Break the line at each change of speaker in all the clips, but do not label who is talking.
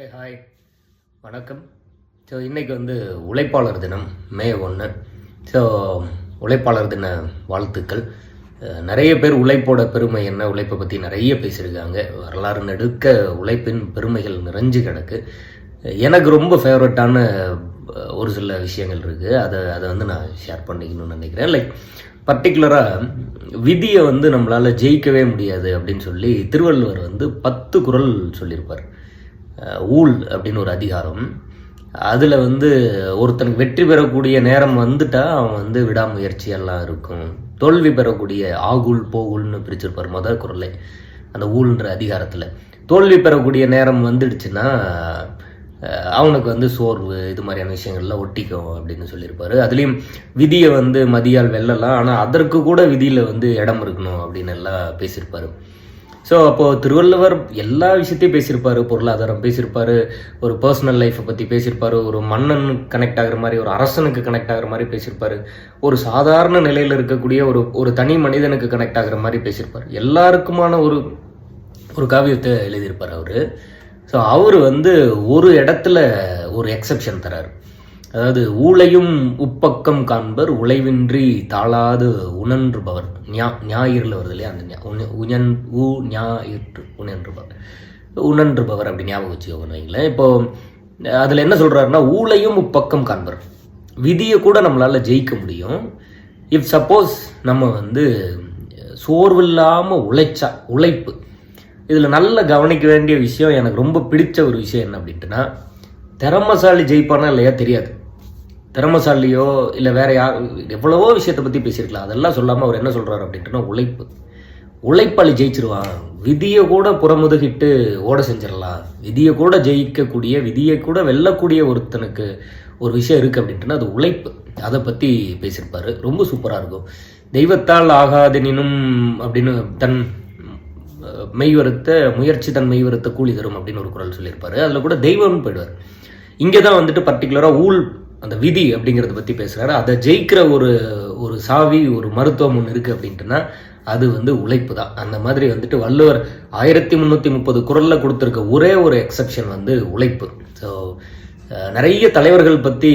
Hey hi வணக்கம். So இன்றைக்கி வந்து உழைப்பாளர் தினம் மே ஒன்று ஸோ உழைப்பாளர் தின வாழ்த்துக்கள். நிறைய பேர் உழைப்போட பெருமை என்ன? உழைப்பை பற்றி நிறைய பேசியிருக்காங்க. வரலாறு நெடுக்க உழைப்பின் பெருமைகள் நிறைஞ்சு கிடக்கு. எனக்கு ரொம்ப ஃபேவரட்டான ஒரு சில விஷயங்கள் இருக்குது அதை அதை வந்து நான் ஷேர் பண்ணிக்கணும்னு நினைக்கிறேன். லைக் பர்டிகுலராக விதியை வந்து நம்மளால் ஜெயிக்கவே முடியாது அப்படின்னு சொல்லி திருவள்ளுவர் வந்து பத்து குறள் சொல்லியிருப்பார். ஊழ் அப்படின்னு ஒரு அதிகாரம். அதில் வந்து ஒருத்தனுக்கு வெற்றி பெறக்கூடிய நேரம் வந்துட்டால் அவன் வந்து விடாமுயற்சியெல்லாம் இருக்கும். தோல்வி பெறக்கூடிய ஆகுல் போகுல்னு பிரிச்சிருப்பார் முதல் குரலை அந்த ஊழ்ன்ற அதிகாரத்தில். தோல்வி பெறக்கூடிய நேரம் வந்துடுச்சுன்னா அவனுக்கு வந்து சோர்வு இது மாதிரியான விஷயங்கள்லாம் ஒட்டிக்கும் அப்படின்னு சொல்லியிருப்பாரு. அதுலேயும் விதியை வந்து மதியால் வெல்லலாம் ஆனால் அதற்கு கூட விதியில் வந்து இடம் இருக்கணும் அப்படின்னு எல்லாம் பேசியிருப்பாரு. ஸோ அப்போது திருவள்ளுவர் எல்லா விஷயத்தையும் பேசியிருப்பாரு பொருளாதாரம் பேசியிருப்பாரு ஒரு பர்சனல் லைஃப்பை பற்றி பேசியிருப்பார் ஒரு மன்னனுக்கு கனெக்ட் ஆகிற மாதிரி ஒரு அரசனுக்கு கனெக்ட் ஆகிற மாதிரி பேசியிருப்பார். ஒரு சாதாரண நிலையில் இருக்கக்கூடிய ஒரு ஒரு தனி மனிதனுக்கு கனெக்ட் ஆகுற மாதிரி பேசியிருப்பார். எல்லாருக்குமான ஒரு ஒரு காவியத்தை எழுதியிருப்பார் அவர். ஸோ அவர் வந்து ஒரு இடத்துல ஒரு எக்ஸெப்ஷன் தராரு. அதாவது ஊழையும் உப்பக்கம் காண்பர் உழைவின்றி தாளாது உணன்றுபவர் ஞா ஞாயிறில் வருது இல்லையா அந்த ஞா- உண- உஞன் ஊ ஞாயிற்று உணன்றுபவர் உணன்றுபவர் அப்படி ஞாபகம் வச்சுக்கோங்க வைங்களேன். இப்போ அதில் என்ன சொல்கிறாருன்னா ஊழையும் உப்பக்கம் காண்பர். விதியை கூட நம்மளால் ஜெயிக்க முடியும். இஃப் சப்போஸ் நம்ம வந்து சோர்வில்லாமல் உழைச்சா உழைப்பு. இதில் நல்ல கவனிக்க வேண்டிய விஷயம் எனக்கு ரொம்ப பிடிச்ச ஒரு விஷயம் என்ன அப்படின்ட்டுனா திறமசாலி ஜெயிப்பானா இல்லையா தெரியாது. திறமசாலியோ இல்லை வேற யார் எவ்வளவோ விஷயத்தை பற்றி பேசியிருக்கலாம். அதெல்லாம் சொல்லாமல் அவர் என்ன சொல்கிறார் அப்படின்ட்டுனா உழைப்பு. உழைப்பாளி ஜெயிச்சிருவான். விதியை கூட புறமுதுகிட்டு ஓட செஞ்சிடலாம். விதியை கூட ஜெயிக்கக்கூடிய விதியை கூட வெல்லக்கூடிய ஒருத்தனுக்கு ஒரு விஷயம் இருக்குது அப்படின்ட்டுனா அது உழைப்பு. அதை பற்றி பேசியிருப்பார். ரொம்ப சூப்பராக இருக்கும். தெய்வத்தால் ஆகாதெனினும் அப்படின்னு தன் மெய்வருத்த முயற்சி தன் மெய்வருத்த கூலி தரும் அப்படின்னு ஒரு குரல் சொல்லியிருப்பார். அதில் கூட தெய்வம்னு போயிடுவார். இங்கே தான் வந்துட்டு பர்டிகுலராக ஊழ் அந்த விதி அப்படிங்கிறத பற்றி பேசுகிறாரு அதை ஜெயிக்கிற ஒரு ஒரு சாவி ஒரு மருத்துவம் ஒன்று இருக்குது அப்படின்ட்டுனா அது வந்து உழைப்பு தான் அந்த மாதிரி வந்துட்டு வள்ளுவர் ஆயிரத்தி முந்நூற்றி முப்பது குரலில் கொடுத்துருக்க ஒரே ஒரு எக்ஸப்ஷன் வந்து உழைப்பு. ஸோ நிறைய தலைவர்கள் பற்றி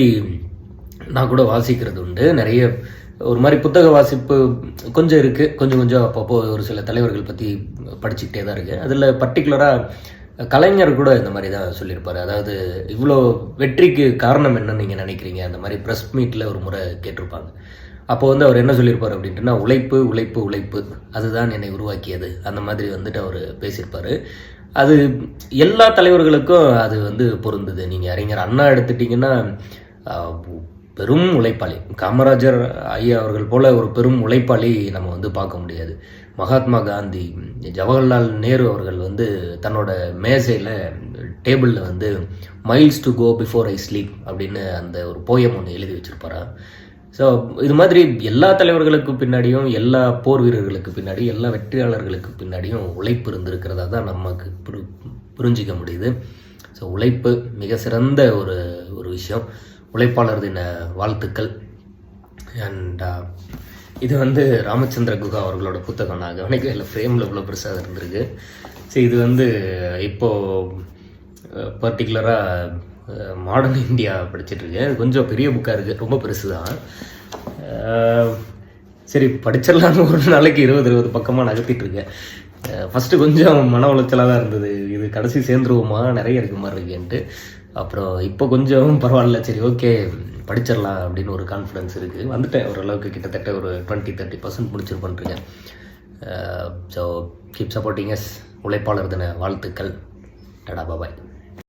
நான் கூட வாசிக்கிறது உண்டு. நிறைய ஒரு மாதிரி புத்தக வாசிப்பு கொஞ்சம் இருக்குது கொஞ்சம் கொஞ்சம் அப்பப்போ ஒரு சில தலைவர்கள் பற்றி படிச்சுக்கிட்டே தான் இருக்குது அதில் பர்டிகுலராக கலைஞர் கூட இந்த மாதிரி தான் சொல்லியிருப்பார். அதாவது இவ்வளோ வெற்றிக்கு காரணம் என்னன்னு நீங்கள் நினைக்கிறீங்க? அந்த மாதிரி ப்ரெஸ் மீட்டில் ஒரு முறை கேட்டிருப்பாங்க. அப்போ வந்து அவர் என்ன சொல்லியிருப்பார் அப்படின்ட்டுனா உழைப்பு உழைப்பு உழைப்பு. அதுதான் என்னை உருவாக்கியது. அந்த மாதிரி வந்துட்டு அவர் பேசியிருப்பார். அது எல்லா தலைவர்களுக்கும் அது வந்து பொருந்துது. நீங்கள் அறிஞர் அண்ணா எடுத்துட்டிங்கன்னா பெரும் உழைப்பாளி. காமராஜர் ஐயா அவர்கள் போல ஒரு பெரும் உழைப்பாளி நம்ம வந்து பார்க்க முடியாது. மகாத்மா காந்தி ஜவஹர்லால் நேரு அவர்கள் வந்து தன்னோட மேசையில் டேபிளில் வந்து miles to go before I sleep அப்படின்னு அந்த ஒரு போயம் ஒன்று எழுதி வச்சிருப்பாரா. ஸோ இது மாதிரி எல்லா தலைவர்களுக்கு பின்னாடியும் எல்லா போர் வீரர்களுக்கு பின்னாடி எல்லா வெற்றியாளர்களுக்கு பின்னாடியும் உழைப்பு இருந்திருக்கிறதா தான் நமக்கு புரி புரிஞ்சிக்க முடியுது. ஸோ உழைப்பு மிக சிறந்த ஒரு ஒரு விஷயம். உழைப்பாளர் தின வாழ்த்துக்கள். அண்ட் uh, இது வந்து ராமச்சந்திர குகா அவர்களோட புத்தகம். நான் கவனிக்க இல்லை. ஃப்ரேமில் இவ்வளோ பெருசாக இருந்திருக்கு. ஸோ இது வந்து இப்போது பர்டிகுலராக uh, மாடர்ன் இந்தியா uh, படிச்சிட்டுருக்கேன் இது கொஞ்சம் பெரிய புக்காக இருக்குது ரொம்ப பெருசு தான் சரி படிச்சிடலான்னு ஒரு நாளைக்கு இருபது இருபது பக்கமாக நகர்த்திட்டு இருக்கேன் ஃபஸ்ட்டு கொஞ்சம் மன உளைச்சலாக தான் இருந்தது. இது கடைசி சேர்ந்துருவோமா? நிறைய இருக்க மாதிரி இருக்கேன்ட்டு. அப்புறம் இப்போ கொஞ்சம் பரவாயில்ல சரி ஓகே படிச்சிடலாம் அப்படின்னு ஒரு கான்ஃபிடன்ஸ் இருக்குது வந்துட்டேன் ஓரளவுக்கு கிட்டத்தட்ட ஒரு டுவெண்ட்டி தேர்ட்டி பர்சன்ட் முடிச்சிருப்பேன்ருக்கேன் ஸோ கீப் சப்போர்ட்டிங் எஸ் உழைப்பாளர் தின வாழ்த்துக்கள். டடா பாபாய்